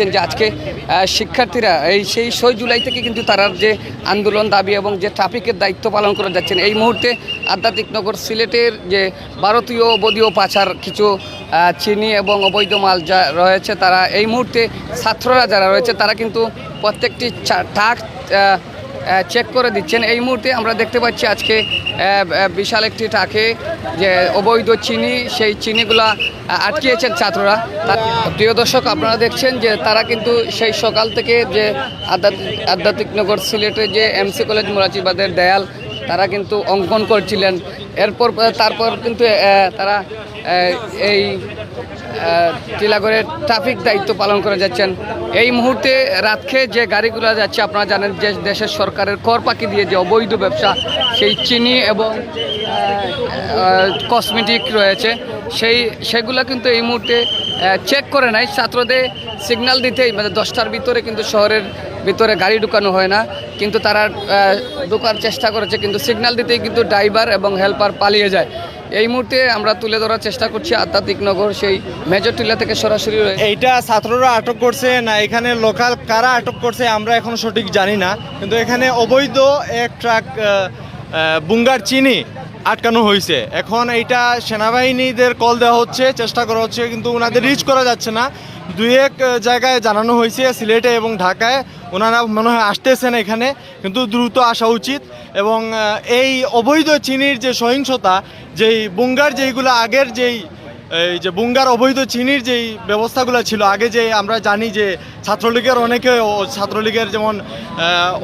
পাচ্ছেন যে আজকে শিক্ষার্থীরা এই সেই ছয় জুলাই থেকে কিন্তু তারা যে আন্দোলন দাবি এবং যে ট্রাফিকের দায়িত্ব পালন করে যাচ্ছেন এই মুহূর্তে আধ্যাত্মিক নগর সিলেটের যে ভারতীয় বদীয় পাচার কিছু চিনি এবং অবৈধ মাল যা রয়েছে তারা এই মুহূর্তে ছাত্ররা যারা রয়েছে তারা কিন্তু প্রত্যেকটি আহ, চেক করে দিচ্ছেন। এই মুহূর্তে আমরা দেখতে পাচ্ছি আজকে বিশাল একটি ট্রাকে যে অবৈধ চিনি, সেই চিনিগুলা আটকিয়েছেন ছাত্ররা। তার প্রিয় দর্শক, আপনারা দেখছেন যে তারা কিন্তু সেই সকাল থেকে যে আধ্যাত্মিক নগর সিলেটের যে এমসি কলেজ মুরাচিবাদের দেয়াল, তারা কিন্তু অঙ্কন করছিলেন। এরপর, তারপর কিন্তু তারা এই টিলাগড়ের ট্রাফিক দায়িত্ব পালন করে যাচ্ছেন। এই মুহূর্তে রাতকে যে গাড়িগুলো যাচ্ছে, আপনারা জানেন যে দেশের সরকারের কর পাকি দিয়ে যে অবৈধ ব্যবসা, সেই চিনি এবং কসমেটিক রয়েছে। সেই, সেগুলো কিন্তু এই মুহূর্তে চেক করে নাই। ছাত্রদের সিগন্যাল দিতেই মানে দশটার ভিতরে কিন্তু শহরের ভিতরে গাড়ি ঢুকানো হয় না। কিন্তু তারা ঢোকার চেষ্টা করেছে, কিন্তু সিগন্যাল দিতেই কিন্তু ড্রাইভার এবং হেল্পার পালিয়ে যায়। এই মুহূর্তে আমরা তুলে ধরার চেষ্টা করছি আধ্যাত্মিক নগর, সেই মেজর টিলা থেকে সরাসরি এইটা ছাত্ররা আটক করছে না, এখানে লোকাল কারা আটক করছে আমরা এখন সঠিক জানি না। কিন্তু এখানে অবৈধ এক ট্রাক বুঙ্গার চিনি আটকানো হয়েছে। এখন এইটা সেনাবাহিনীদের কল দেওয়া হচ্ছে, চেষ্টা করা হচ্ছে, কিন্তু ওনাদের রিচ করা যাচ্ছে না। দুই এক জায়গায় জানানো হয়েছে, সিলেটে এবং ঢাকায়। ওনারা মনে হয় আসতেছেন এখানে, কিন্তু দ্রুত আসা উচিত। এবং এই অবৈধ চিনির যে সহিংসতা, যেই বুঙ্গার যেইগুলো আগের যেই, এই যে বুঙ্গার অবৈধ চিনির যেই ব্যবস্থাগুলো ছিল, আগে যে আমরা জানি যে ছাত্রলীগের অনেকে ছাত্রলীগের যেমন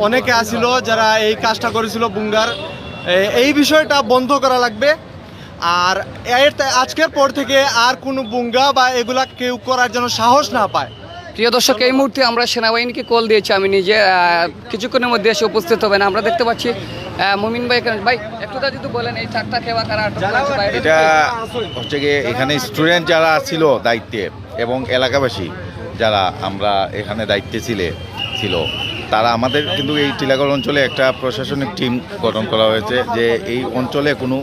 অনেকে আসিল যারা এই কাজটা করেছিল বুঙ্গার এই বিষয়টা বন্ধ করা লাগবে। আর এর আজকের পর থেকে আর কোনো বুঙ্গা বা এগুলা কেউ করার জন্য সাহস না পায় প্রিয় দর্শক এই মুহূর্তে আমরা সেনাবাহিনীকে কল দিয়েছি আমি নিজে কিছুক্ষণের মধ্যে এসে উপস্থিত হবেন আমরা দেখতে পাচ্ছি মুমিন ভাই এখানে ভাই একটু তা যদি বলেন এই চারটা খেবা কারা? এটা হচ্ছে গিয়ে এখানে স্টুডেন্ট যারা ছিল দায়িত্বে এবং এলাকাবাসী যারা আমরা এখানে দায়িত্বে ছিলে ছিল তারা আমাদের কিন্তু এই টিলাগড় অঞ্চলে একটা প্রশাসনিক টিম গঠন করা হয়েছে যে এই অঞ্চলে কোনো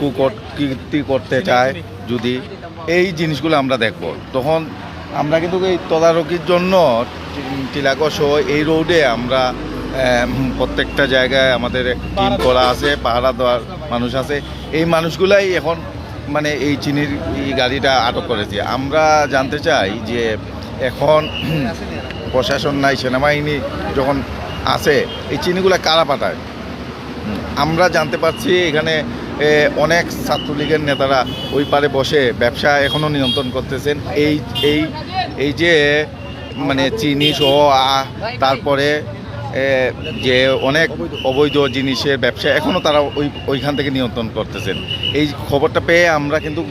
কুকীর্তি করতে চায় যদি এই জিনিসগুলো আমরা দেখব। তখন আমরা কিন্তু এই তদারকির জন্য টি- টিলাগড় সহ এই রোডে আমরা প্রত্যেকটা জায়গায় আমাদের টিম করা আছে পাহারা দেওয়ার মানুষ আছে। এই মানুষগুলাই এখন মানে এই চিনির এই গাড়িটা আটক করেছে। আমরা জানতে চাই যে এখন প্রশাসন নাই, সেনাবাহিনী যখন আছে, এই চিনিগুলো কারা পাঠায়? আমরা জানতে পারছি এখানে অনেক ছাত্রলীগের নেতারা ওই পারে বসে ব্যবসা এখনও নিয়ন্ত্রণ করতেছেন। এই এই এই যে মানে চিনি সহ তারপরে যে অনেক অবৈধ জিনিসের ব্যবসা এখনও তারা ওই, ওইখান থেকে নিয়ন্ত্রণ করতেছেন। এই খবরটা পেয়ে আমরা কিন্তু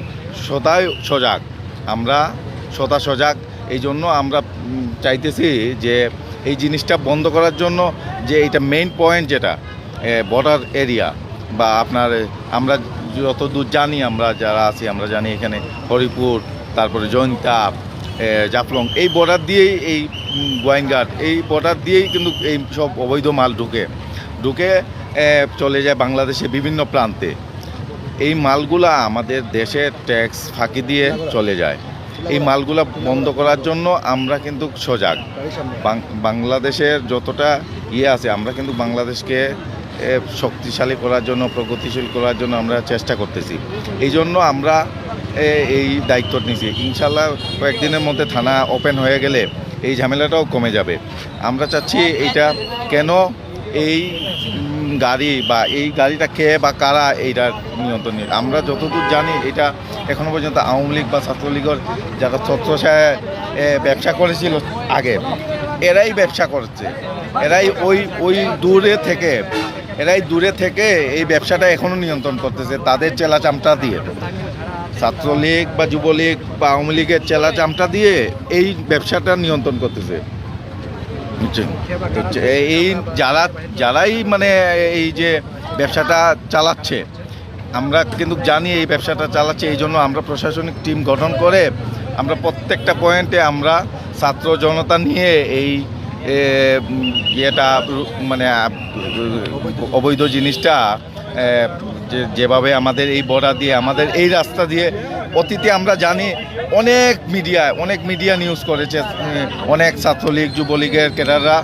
সদাই সজাগ। আমরা সদা সজাগ। এই জন্য আমরা চাইতেছি যে এই জিনিসটা বন্ধ করার জন্য যে এটা মেইন পয়েন্ট যেটা বর্ডার এরিয়া বা আপনার আমরা যত দূর জানি আমরা যারা আছি আমরা জানি এখানে হরিপুর তারপরে জয়ন্তা এ, জাফলং এই বর্ডার দিয়েই এই গোয়াইনঘাট এই বর্ডার দিয়েই কিন্তু এই সব অবৈধ মাল ঢুকে। ঢুকে চলে যায় বাংলাদেশে বিভিন্ন প্রান্তে। এই মালগুলা আমাদের দেশের ট্যাক্স ফাঁকি দিয়ে চলে যায়। এই মালগুলা বন্ধ করার জন্য আমরা কিন্তু সজাগ। বাংলাদেশের যতটা ইয়ে আছে আমরা কিন্তু বাংলাদেশকে শক্তিশালী করার জন্য প্রগতিশীল করার জন্য আমরা চেষ্টা করতেছি। এই জন্য আমরা এই দায়িত্ব নিয়েছি ইনশাল্লাহ কয়েকদিনের মধ্যে থানা ওপেন হয়ে গেলে এই ঝামেলাটাও কমে যাবে। আমরা চাচ্ছি এইটা কেন এই গাড়ি বা এই গাড়িটা কে বা কারা এইটার নিয়ন্ত্রণ নিয়ে আমরা যতদূর জানি এটা এখনও পর্যন্ত আওয়ামী লীগ বা ছাত্রলীগের যারা ছত্রছায় এ, ব্যবসা করেছিল আগে এরাই ব্যবসা করছে। এরাই ওই ওই দূরে থেকে এরাই দূরে থেকে এই ব্যবসাটা এখনও নিয়ন্ত্রণ করতেছে, তাদের চেলা চামটা দিয়ে। ছাত্রলীগ বা যুবলীগ বা আওয়ামী লীগের চেলা চামটা দিয়ে এই ব্যবসাটা নিয়ন্ত্রণ করতেছে। এই যারা, যারাই মানে এই যে ব্যবসাটা চালাচ্ছে, আমরা কিন্তু জানি এই ব্যবসাটা চালাচ্ছে, এই জন্য আমরা প্রশাসনিক টিম গঠন করে আমরা প্রত্যেকটা পয়েন্টে আমরা ছাত্র জনতা নিয়ে এই ইয়েটা মানে অবৈধ জিনিসটা যেভাবে আমাদের এই বর্ডার দিয়ে, আমাদের এই রাস্তা দিয়ে অতীতে আমরা জানি অনেক মিডিয়া অনেক মিডিয়া নিউজ করেছে অনেক ছাত্রলীগ, যুবলীগের ক্যাডাররা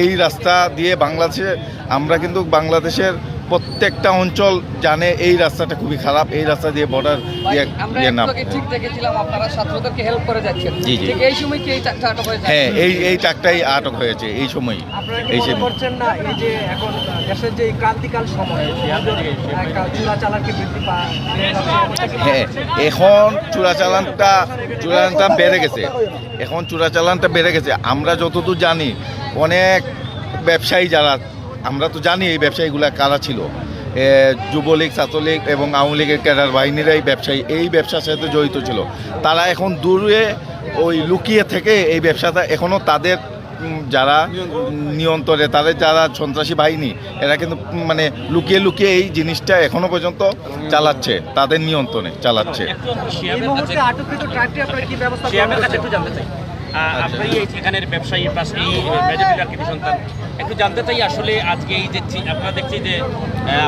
এই রাস্তা দিয়ে বাংলাদেশে, আমরা কিন্তু বাংলাদেশের প্রত্যেকটা অঞ্চল জানে এই রাস্তাটা খুবই খারাপ এই রাস্তা দিয়ে বর্ডার দিয়ে আমরা নাম ঠিক দেখেছিলাম আপনারা ছাত্রদেরকে হেল্প করে যাচ্ছেন। জি, জি। এই সময় কি এই আটক হয়ে হ্যাঁ এই এই ট্রাকটাই আটক হয়েছে এই সময়। করছেন না এই যে এখন দেশের যে এই ক্রান্তিকাল সময় চূড়া বৃদ্ধি পায় হ্যাঁ এখন চোরাচালানটা চোরাচালানটা বেড়ে গেছে। এখন চোরাচালানটা বেড়ে গেছে। আমরা যতদূর জানি অনেক ব্যবসায়ী যারা আমরা তো জানি এই ব্যবসায়ীগুলো কারা ছিল। যুবলীগ ছাত্রলীগ এবং আওয়ামী লীগের ক্যাডার বাহিনীরাই ব্যবসায়ী এই ব্যবসার সাথে জড়িত ছিল। তারা এখন দূরে ওই লুকিয়ে থেকে এই ব্যবসাটা এখনও তাদের যারা নিয়ন্ত্রণে তাদের যারা সন্ত্রাসী বাহিনী এরা কিন্তু মানে লুকিয়ে লুকিয়ে এই জিনিসটা এখনও পর্যন্ত চালাচ্ছে তাদের নিয়ন্ত্রণে চালাচ্ছে। আহ, আপনি এই এখানের ব্যবসায়ী প্লাস এই মেজরিটির সন্তান। একটু জানতে চাই আসলে আজকে এই যে আপনারা দেখছি যে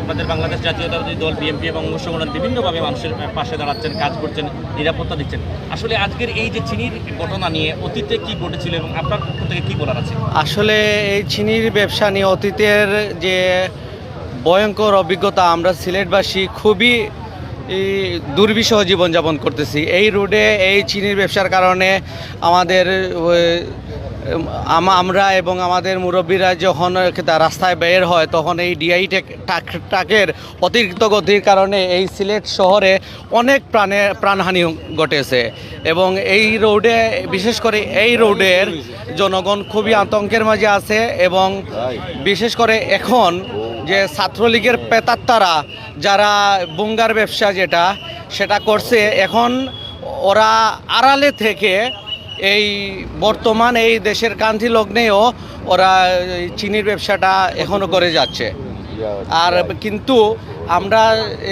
আপনাদের বাংলাদেশ জাতীয়তাবাদী দল বিএনপি এবং সংগঠন বিভিন্নভাবে মানুষের পাশে দাঁড়াচ্ছেন কাজ করছেন নিরাপত্তা দিচ্ছেন। আসলে আজকের এই যে চিনির ঘটনা নিয়ে অতীতে কি ঘটেছিল এবং আপনার পক্ষ থেকে কি বলার আছে? আসলে এই চিনির ব্যবসা নিয়ে অতীতের যে ভয়ঙ্কর অভিজ্ঞতা আমরা সিলেটবাসী খুবই এই, দুর্বিষহ জীবনযাপন করতেছি। এই রোডে এই চিনির ব্যবসার কারণে আমাদের আমরা এবং আমাদের মুরব্বীরা যখন রাস্তায় বের হয় তখন এই ডিআই ট্রাকের অতিরিক্ত গতির কারণে এই সিলেট শহরে অনেক প্রাণে প্রাণহানি ঘটেছে। এবং এই রোডে বিশেষ করে এই রোডের জনগণ খুবই আতঙ্কের মাঝে আছে এবং বিশেষ করে এখন যে ছাত্রলীগের পেতাত্তারা যারা বুঙ্গার ব্যবসা যেটা, সেটা করছে। এখন ওরা আড়ালে থেকে এই বর্তমান এই দেশের কান্তি লগ্নেও ওরা চিনির ব্যবসাটা এখনও করে যাচ্ছে। আর কিন্তু আমরা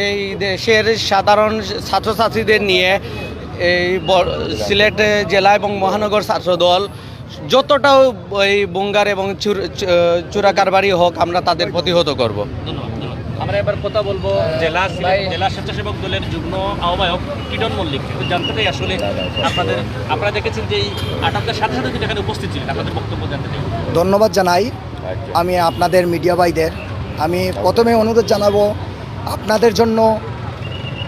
এই দেশের সাধারণ ছাত্রছাত্রীদের নিয়ে এই সিলেট জেলা এবং মহানগর ছাত্রদল যতটাও এই বুঙ্গার এবং চুর- চু- চুরা কারবারি হোক আমরা তাদের প্রতিহত করব। আমরা এবার কথা বলব জেলা জেলা স্বেচ্ছাসেবক দলের যুগ্ম আহ্বায়ক কিরণ মল্লিক। জানতে চাই আসলে আপনাদের আপনারা দেখেছেন যে এই আটকের সাথে সাথে কিন্তু এখানে উপস্থিত ছিলেন আপনাদের বক্তব্য জানতে চাই। ধন্যবাদ জানাই। আমি আপনাদের মিডিয়া ভাইদের। আমি প্রথমে অনুরোধ জানাব আপনাদের জন্য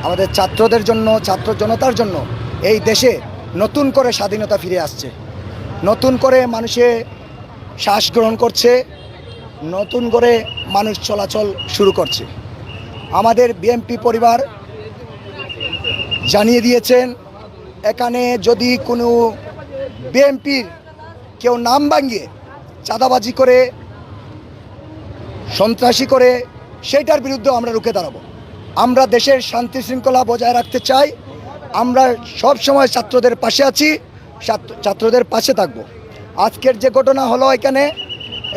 আমাদের ছাত্রদের জন্য ছাত্র জনতার জন্য এই দেশে নতুন করে স্বাধীনতা ফিরে আসছে। নতুন করে মানুষে শ্বাস গ্রহণ করছে, নতুন করে মানুষ চলাচল শুরু করছে। আমাদের বিএমপি পরিবার জানিয়ে দিয়েছেন, এখানে যদি কোনো বিএমপির কেউ নাম ভাঙিয়ে চাঁদাবাজি করে, সন্ত্রাসী করে, সেইটার বিরুদ্ধে আমরা রুখে দাঁড়াবো। আমরা দেশের শান্তি শৃঙ্খলা বজায় রাখতে চাই, আমরা সব সময় ছাত্রদের পাশে আছি। ছাত্রদের পাশে থাকব। আজকের যে ঘটনা হলো এখানে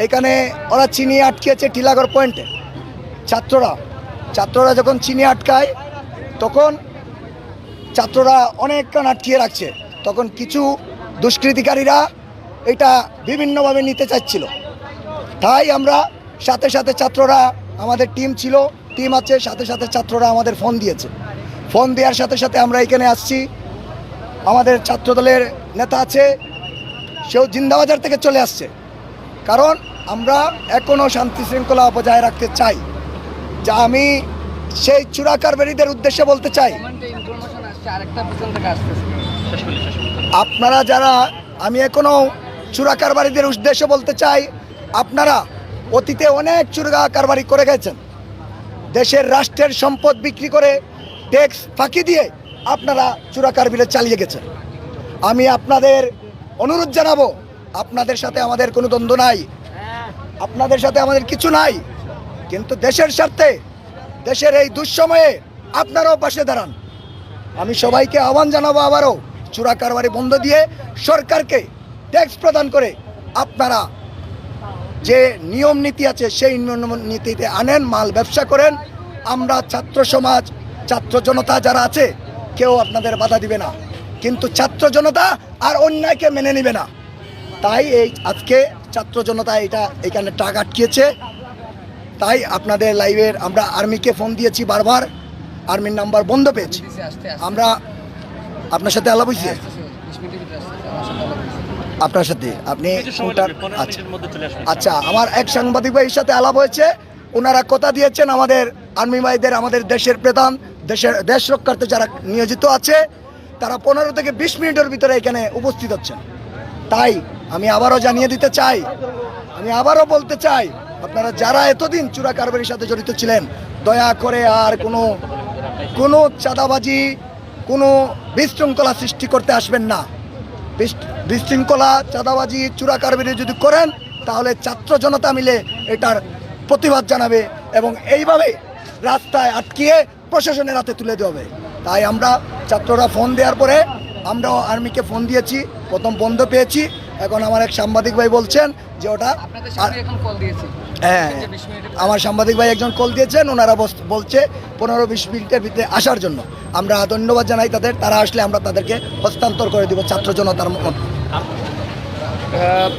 এখানে ওরা চিনি আটকেছে টিলাগড় পয়েন্টে। ছাত্ররা ছাত্ররা যখন চিনি আটকায়, তখন ছাত্ররা অনেকক্ষণ আটকিয়ে রাখছে। তখন কিছু দুষ্কৃতিকারীরা এটা বিভিন্নভাবে নিতে চাচ্ছিল। তাই আমরা সাথে সাথে ছাত্ররা, আমাদের টিম ছিল, টিম আছে, সাথে সাথে ছাত্ররা আমাদের ফোন দিয়েছে। ফোন দেওয়ার সাথে সাথে আমরা এখানে আসছি। আমাদের ছাত্রদলের নেতা আছে, সেও জিন্দাবাজার থেকে চলে আসছে। কারণ আমরা এখনও শান্তি শৃঙ্খলা বজায় রাখতে চাই। যা আমি সেই চুরাকারবারীদের উদ্দেশ্যে বলতে চাই। আপনারা যারা, আমি এখনও চুরা কারবারিদের উদ্দেশ্যে বলতে চাই, আপনারা অতীতে অনেক চুরা কারবারি করে গেছেন। দেশের রাষ্ট্রের সম্পদ বিক্রি করে ট্যাক্স ফাঁকি দিয়ে আপনারা চুরা কারবারি চালিয়ে গেছেন। আমি আপনাদের অনুরোধ জানাব, আপনাদের সাথে আমাদের কোনো দ্বন্দ্ব নাই, আপনাদের সাথে আমাদের কিছু নাই, কিন্তু দেশের স্বার্থে, দেশের এই দুঃসময়ে আপনারাও পাশে দাঁড়ান। আমি সবাইকে আহ্বান জানাব আবারও চোরা কারবারি বন্ধ দিয়ে সরকারকে ট্যাক্স প্রদান করে আপনারা যে নিয়ম নীতি আছে, সেই নিয়ম নীতিতে আনেন, মাল ব্যবসা করেন, আমরা ছাত্র সমাজ, ছাত্র জনতা যারা আছে কেউ আপনাদের বাধা দিবে না। কিন্তু ছাত্র জনতা আর অন্যায়কে মেনে নেবে না। তাই এই আজকে ছাত্র জনতা এটা এখানে টাকা আটকিয়েছে। তাই আপনাদের লাইভের আমরা আর্মিকে ফোন দিয়েছি বারবার। আর্মির নাম্বার বন্ধ পেয়েছি। আমরা আপনার সাথে আলাপ হয়েছে? আপনার সাথে? আপনি আচ্ছা। আচ্ছা আমার এক সাংবাদিক ভাইয়ের সাথে আলাপ হয়েছে। ওনারা কথা দিয়েছেন আমাদের আর্মি ভাইদের আমাদের দেশের প্রধান। দেশের দেশ রক্ষার্থে যারা নিয়োজিত আছে, তারা পনেরো থেকে বিশ মিনিটের ভিতরে এখানে উপস্থিত হচ্ছেন। তাই আমি আবারও জানিয়ে দিতে চাই, আমি আবারও বলতে চাই, আপনারা যারা এতদিন চূড়া কারবারির সাথে জড়িত ছিলেন, দয়া করে আর কোনো কোনো চাঁদাবাজি, কোনো বিশৃঙ্খলা সৃষ্টি করতে আসবেন না। বিশ- বিশৃঙ্খলা, চাঁদাবাজি চূড়া কারবারি যদি করেন, তাহলে ছাত্র জনতা মিলে এটার প্রতিবাদ জানাবে এবং এইভাবে রাস্তায় আটকিয়ে প্রশাসনের হাতে তুলে দেওয়া হবে। তাই আমরা ছাত্ররা ফোন দেওয়ার পরে আমরাও আর্মিকে ফোন দিয়েছি প্রথম বন্ধ পেয়েছি। এখন আমার এক সাংবাদিক ভাই বলছেন যে ওটা আপনাদের আর- সামনে এখন কল দিয়েছি। হ্যাঁ আমার সাংবাদিক ভাই একজন কল দিয়েছেন ওনারা বস- বলছে পনেরো বিশ মিনিটের ভিতরে আসার জন্য। আমরা ধন্যবাদ জানাই তাদের তারা আসলে আমরা তাদেরকে হস্তান্তর করে দিব ছাত্র জনতার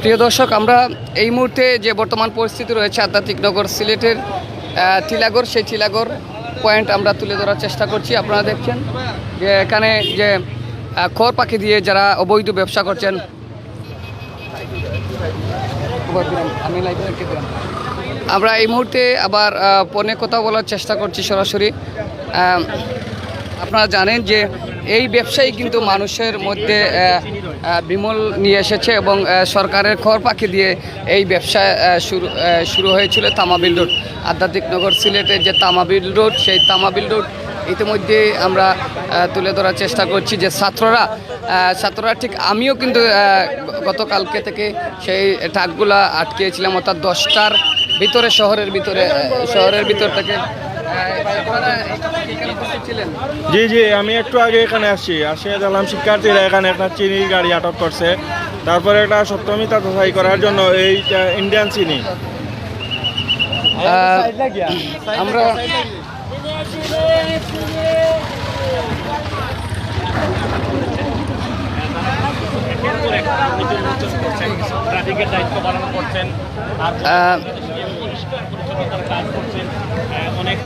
প্রিয় দর্শক আমরা এই মুহূর্তে যে বর্তমান পরিস্থিতি রয়েছে আধ্যাত্মিক নগর সিলেটের টিলাগড় সেই টিলাগড় পয়েন্ট আমরা তুলে ধরার চেষ্টা করছি, আপনারা দেখছেন যে এখানে যে খড় পাখি দিয়ে যারা অবৈধ ব্যবসা করছেন। আমরা এই মুহূর্তে আবার ফোনে কথা বলার চেষ্টা করছি সরাসরি আপনারা জানেন যে এই ব্যবসায়ী কিন্তু মানুষের মধ্যে বিমল নিয়ে এসেছে এবং সরকারের খড় পাখি দিয়ে এই ব্যবসা শুরু শুরু হয়েছিল তামাবিল রোড। আধ্যাত্মিক নগর সিলেটের যে তামাবিল রোড, সেই তামাবিল রোড ইতিমধ্যে আমরা তুলে ধরার চেষ্টা করছি যে ছাত্ররা ছাত্ররা ঠিক আমিও কিন্তু গতকালকে থেকে সেই ট্রাকগুলা আটকেছিলাম অর্থাৎ দশটার ভিতরে, শহরের ভিতরে শহরের ভিতর থেকে জি জি আমি একটু আগে এখানে আসছি। আসে দেখলাম শিক্ষার্থীরা এখানে একটা চিনির গাড়ি আটক করছে। তারপরে একটা সপ্তমী তাতাই করার জন্য এই ইন্ডিয়ান চিনি। আমরা দায়িত্ব পালন করছেন আর অনেক